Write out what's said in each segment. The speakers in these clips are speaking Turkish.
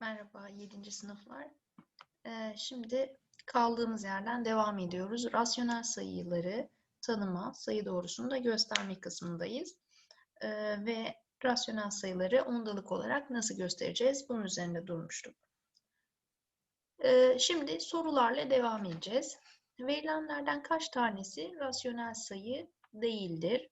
Merhaba 7. sınıflar. Ee, şimdi kaldığımız yerden devam ediyoruz. Rasyonel sayıları tanıma, sayı doğrusunu da gösterme kısmındayız. Ee, ve rasyonel sayıları ondalık olarak nasıl göstereceğiz? Bunun üzerinde durmuştuk. Ee, şimdi sorularla devam edeceğiz. Verilenlerden kaç tanesi rasyonel sayı değildir?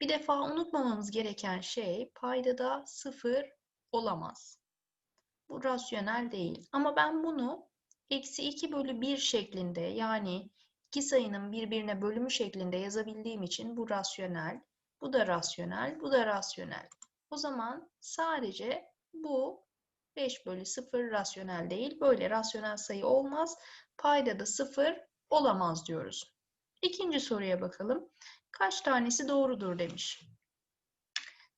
Bir defa unutmamamız gereken şey paydada sıfır olamaz. Bu rasyonel değil. Ama ben bunu eksi 2 bölü 1 şeklinde yani iki sayının birbirine bölümü şeklinde yazabildiğim için bu rasyonel, bu da rasyonel, bu da rasyonel. O zaman sadece bu 5 bölü 0 rasyonel değil. Böyle rasyonel sayı olmaz. Payda da 0 olamaz diyoruz. İkinci soruya bakalım. Kaç tanesi doğrudur demiş.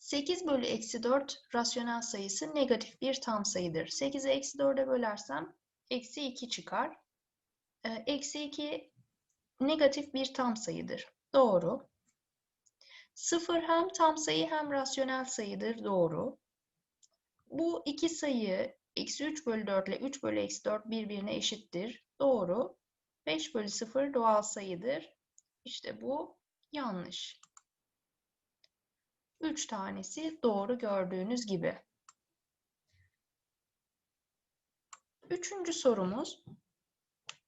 8 bölü eksi 4 rasyonel sayısı negatif bir tam sayıdır. 8'i eksi 4'e bölersem eksi 2 çıkar. Ee, eksi 2 negatif bir tam sayıdır. Doğru. 0 hem tam sayı hem rasyonel sayıdır. Doğru. Bu iki sayı eksi 3 bölü 4 ile 3 bölü eksi 4 birbirine eşittir. Doğru. 5 bölü 0 doğal sayıdır. İşte bu yanlış. 3 tanesi doğru gördüğünüz gibi. Üçüncü sorumuz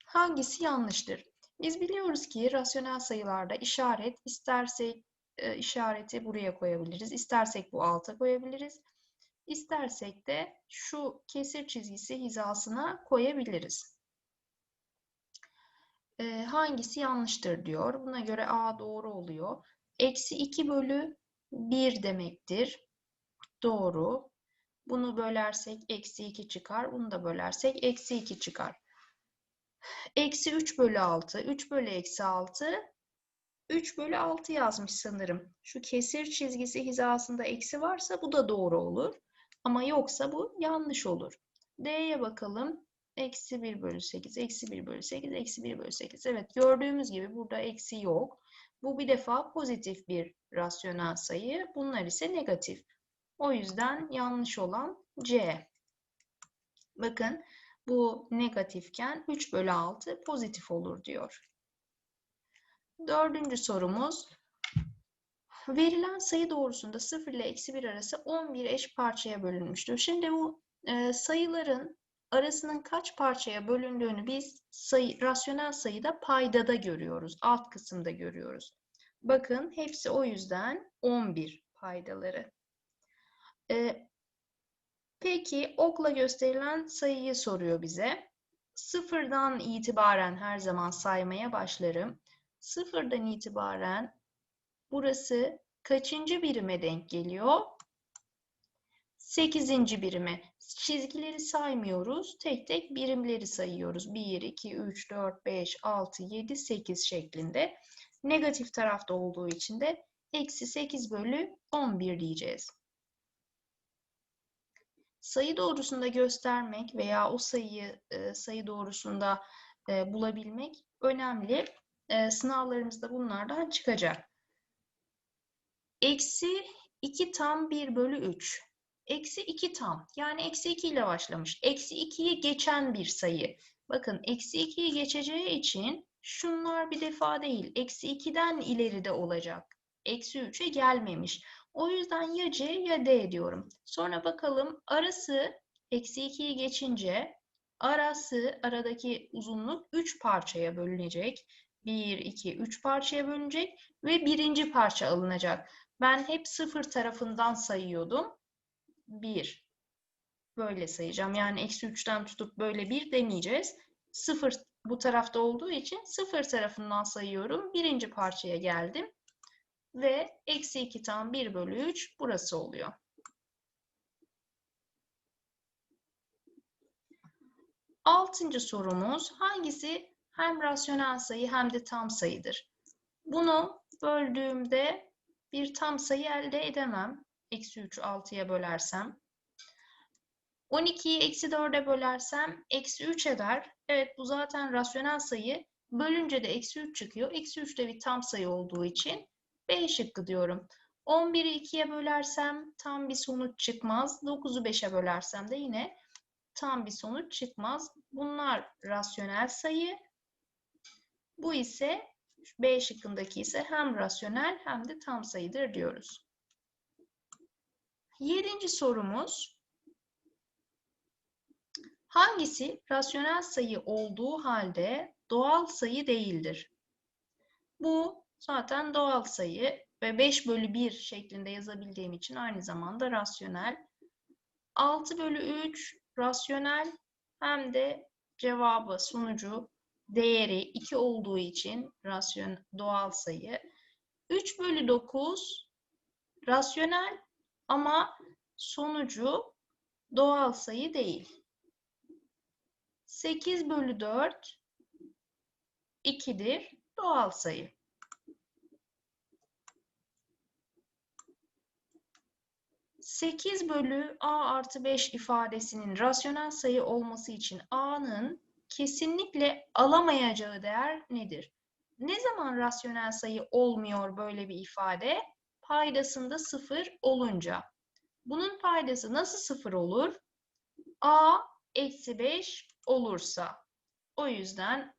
hangisi yanlıştır? Biz biliyoruz ki rasyonel sayılarda işaret istersek e, işareti buraya koyabiliriz. istersek bu alta koyabiliriz. İstersek de şu kesir çizgisi hizasına koyabiliriz. E, hangisi yanlıştır diyor. Buna göre A doğru oluyor. Eksi 2 bölü 1 demektir. Doğru. Bunu bölersek eksi 2 çıkar. Bunu da bölersek eksi 2 çıkar. Eksi 3 bölü 6. 3 bölü eksi 6. 3 bölü 6 yazmış sanırım. Şu kesir çizgisi hizasında eksi varsa bu da doğru olur. Ama yoksa bu yanlış olur. D'ye bakalım. Eksi 1 bölü 8, eksi 1 bölü 8, eksi 1 bölü 8. Evet gördüğümüz gibi burada eksi yok. Bu bir defa pozitif bir rasyonel sayı. Bunlar ise negatif. O yüzden yanlış olan C. Bakın bu negatifken 3 bölü 6 pozitif olur diyor. Dördüncü sorumuz. Verilen sayı doğrusunda 0 ile eksi 1 arası 11 eş parçaya bölünmüştür. Şimdi bu e, sayıların arasının kaç parçaya bölündüğünü biz sayı, rasyonel sayıda paydada görüyoruz. Alt kısımda görüyoruz. Bakın hepsi o yüzden 11 paydaları. Ee, peki okla gösterilen sayıyı soruyor bize. Sıfırdan itibaren her zaman saymaya başlarım. Sıfırdan itibaren burası kaçıncı birime denk geliyor? Sekizinci birime. Çizgileri saymıyoruz. Tek tek birimleri sayıyoruz. 1, 2, 3, 4, 5, 6, 7, 8 şeklinde. Negatif tarafta olduğu için de eksi 8 bölü 11 diyeceğiz. Sayı doğrusunda göstermek veya o sayıyı e, sayı doğrusunda e, bulabilmek önemli. E, sınavlarımızda bunlardan çıkacak. Eksi 2 tam 1 bölü 3. Eksi 2 tam. Yani eksi 2 ile başlamış. Eksi 2'yi geçen bir sayı. Bakın eksi 2'yi geçeceği için şunlar bir defa değil. Eksi 2'den ileride olacak. Eksi 3'e gelmemiş. O yüzden ya C ya D diyorum. Sonra bakalım arası eksi 2'yi geçince arası aradaki uzunluk 3 parçaya bölünecek. 1, 2, 3 parçaya bölünecek ve birinci parça alınacak. Ben hep sıfır tarafından sayıyordum. 1. Böyle sayacağım. Yani eksi 3'ten tutup böyle 1 demeyeceğiz. 0 bu tarafta olduğu için 0 tarafından sayıyorum. Birinci parçaya geldim. Ve eksi 2 tam 1 bölü 3 burası oluyor. Altıncı sorumuz hangisi hem rasyonel sayı hem de tam sayıdır? Bunu böldüğümde bir tam sayı elde edemem. Eksi 3'ü 6'ya bölersem. 12'yi eksi 4'e bölersem eksi 3 eder. Evet bu zaten rasyonel sayı. Bölünce de eksi 3 çıkıyor. Eksi 3 de bir tam sayı olduğu için B şıkkı diyorum. 11'i 2'ye bölersem tam bir sonuç çıkmaz. 9'u 5'e bölersem de yine tam bir sonuç çıkmaz. Bunlar rasyonel sayı. Bu ise B şıkkındaki ise hem rasyonel hem de tam sayıdır diyoruz. Yedinci sorumuz. Hangisi rasyonel sayı olduğu halde doğal sayı değildir? Bu zaten doğal sayı ve 5 bölü 1 şeklinde yazabildiğim için aynı zamanda rasyonel. 6 bölü 3 rasyonel hem de cevabı sonucu değeri 2 olduğu için rasyon doğal sayı. 3 bölü 9 rasyonel ama sonucu doğal sayı değil. 8 bölü 4 2'dir doğal sayı. 8 bölü a artı 5 ifadesinin rasyonel sayı olması için a'nın kesinlikle alamayacağı değer nedir? Ne zaman rasyonel sayı olmuyor böyle bir ifade? Paydasında 0 olunca. Bunun paydası nasıl 0 olur? a eksi 5 olursa. O yüzden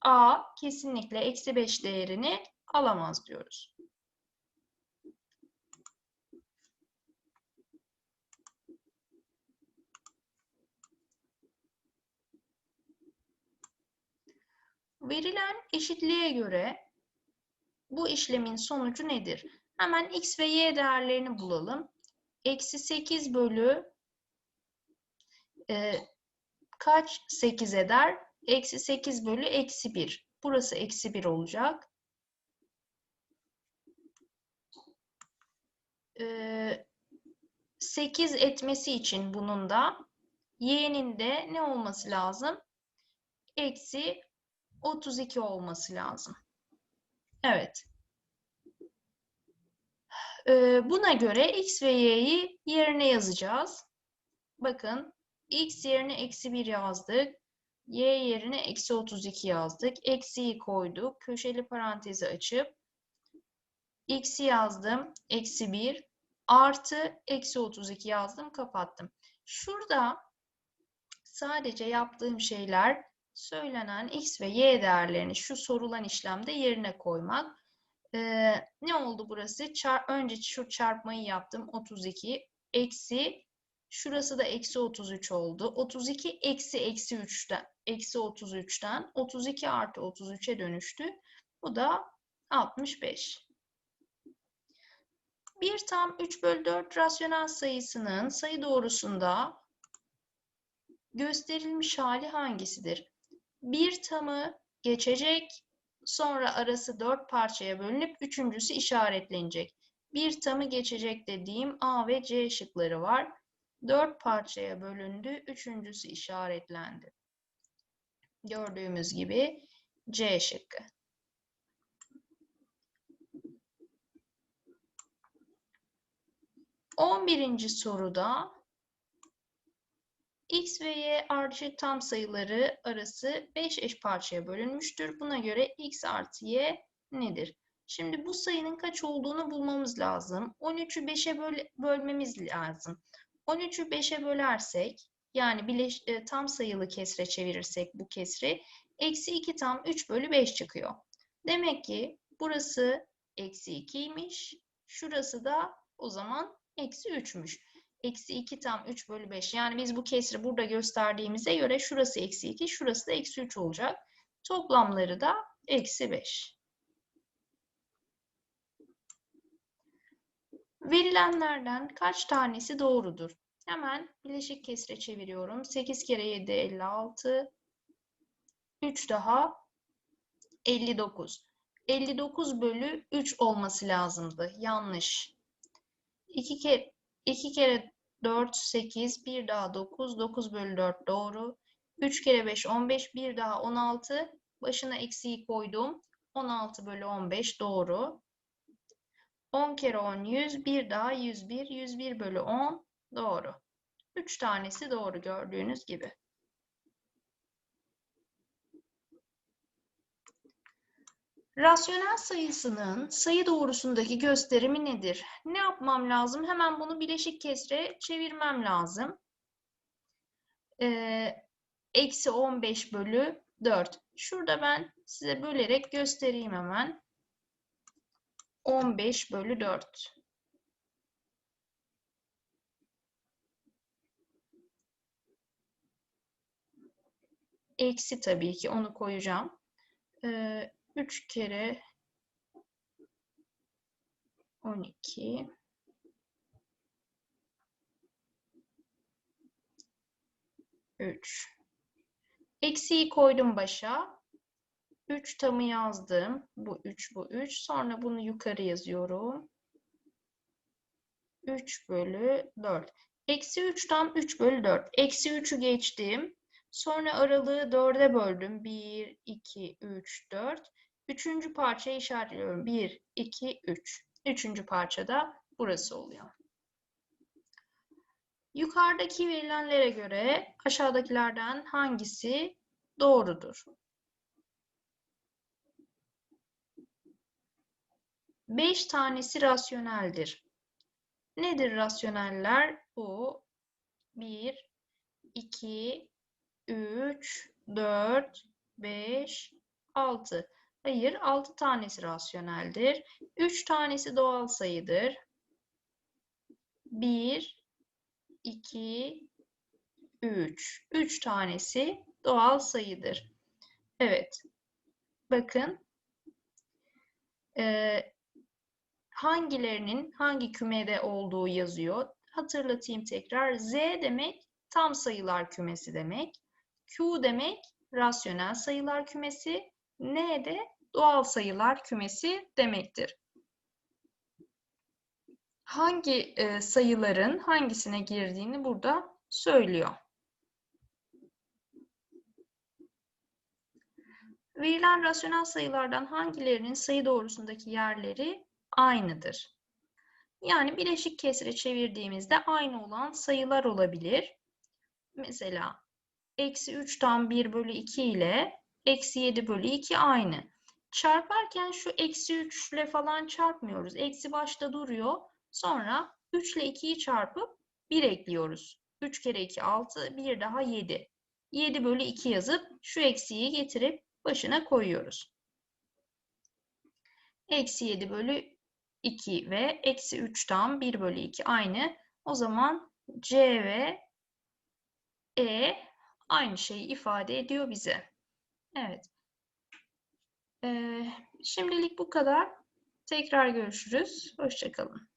a kesinlikle eksi 5 değerini alamaz diyoruz. Verilen eşitliğe göre bu işlemin sonucu nedir? Hemen x ve y değerlerini bulalım. Eksi 8 bölü e, kaç 8 eder? Eksi 8 bölü eksi 1. Burası eksi 1 olacak. E, 8 etmesi için bunun da y'nin de ne olması lazım? Eksi 32 olması lazım. Evet. Ee, buna göre x ve y'yi yerine yazacağız. Bakın x yerine eksi 1 yazdık. y yerine eksi 32 yazdık. Eksiyi koyduk. Köşeli parantezi açıp x'i yazdım. Eksi 1 artı eksi 32 yazdım. Kapattım. Şurada sadece yaptığım şeyler söylenen x ve y değerlerini şu sorulan işlemde yerine koymak. Ee, ne oldu burası? Çar önce şu çarpmayı yaptım. 32 eksi şurası da eksi 33 oldu. 32 eksi eksi 3'ten eksi 33'ten 32 artı 33'e dönüştü. Bu da 65. 1 tam 3 bölü 4 rasyonel sayısının sayı doğrusunda gösterilmiş hali hangisidir? bir tamı geçecek, sonra arası dört parçaya bölünüp üçüncüsü işaretlenecek. Bir tamı geçecek dediğim A ve C şıkları var. Dört parçaya bölündü, üçüncüsü işaretlendi. Gördüğümüz gibi C şıkkı. On birinci soruda x ve y ardışık tam sayıları arası 5 eş parçaya bölünmüştür. Buna göre x artı y nedir? Şimdi bu sayının kaç olduğunu bulmamız lazım. 13'ü 5'e böl bölmemiz lazım. 13'ü 5'e bölersek yani bileş, e, tam sayılı kesre çevirirsek bu kesri eksi 2 tam 3 bölü 5 çıkıyor. Demek ki burası eksi 2'ymiş. Şurası da o zaman eksi 3'müş. Eksi 2 tam 3 bölü 5. Yani biz bu kesri burada gösterdiğimize göre şurası eksi 2, şurası da eksi 3 olacak. Toplamları da eksi 5. Verilenlerden kaç tanesi doğrudur? Hemen bileşik kesre çeviriyorum. 8 kere 7 56. 3 daha 59. 59 bölü 3 olması lazımdı. Yanlış. 2 kere 2 kere 4 8 bir daha 9 9 bölü 4 doğru. 3 kere 5 15 bir daha 16 başına eksiği koydum. 16 bölü 15 doğru. 10 kere 10 100 bir daha 101 101 bölü 10 doğru. 3 tanesi doğru gördüğünüz gibi. Rasyonel sayısının sayı doğrusundaki gösterimi nedir? Ne yapmam lazım? Hemen bunu bileşik kesre çevirmem lazım. Ee, eksi 15 bölü 4. Şurada ben size bölerek göstereyim hemen. 15 bölü 4. Eksi tabii ki onu koyacağım. Ee, 3 kere 12 3 Eksiği koydum başa. 3 tamı yazdım. Bu 3, bu 3. Sonra bunu yukarı yazıyorum. 3 bölü 4. Eksi 3 tam 3 bölü 4. Eksi 3'ü geçtim. Sonra aralığı 4'e böldüm. 1, 2, 3, 4. Üçüncü parçayı işaretliyorum. 1, 2, 3. Üçüncü parça da burası oluyor. Yukarıdaki verilenlere göre aşağıdakilerden hangisi doğrudur? 5 tanesi rasyoneldir. Nedir rasyoneller? Bu 1, 2, 3, 4, 5, 6. Hayır, 6 tanesi rasyoneldir. 3 tanesi doğal sayıdır. 1, 2, 3. 3 tanesi doğal sayıdır. Evet. Bakın. Ee, hangilerinin hangi kümede olduğu yazıyor. Hatırlatayım tekrar. Z demek tam sayılar kümesi demek. Q demek rasyonel sayılar kümesi. N de doğal sayılar kümesi demektir. Hangi e, sayıların hangisine girdiğini burada söylüyor. Verilen rasyonel sayılardan hangilerinin sayı doğrusundaki yerleri aynıdır? Yani bileşik kesre çevirdiğimizde aynı olan sayılar olabilir. Mesela eksi 3 tam 1 bölü 2 ile eksi 7 bölü 2 aynı. Çarparken şu eksi 3 ile falan çarpmıyoruz. Eksi başta duruyor. Sonra 3 ile 2'yi çarpıp 1 ekliyoruz. 3 kere 2 6, 1 daha 7. 7 bölü 2 yazıp şu eksiği getirip başına koyuyoruz. Eksi 7 bölü 2 ve eksi 3 tam 1 bölü 2 aynı. O zaman C ve E aynı şeyi ifade ediyor bize. Evet. Ee, şimdilik bu kadar. Tekrar görüşürüz. Hoşçakalın.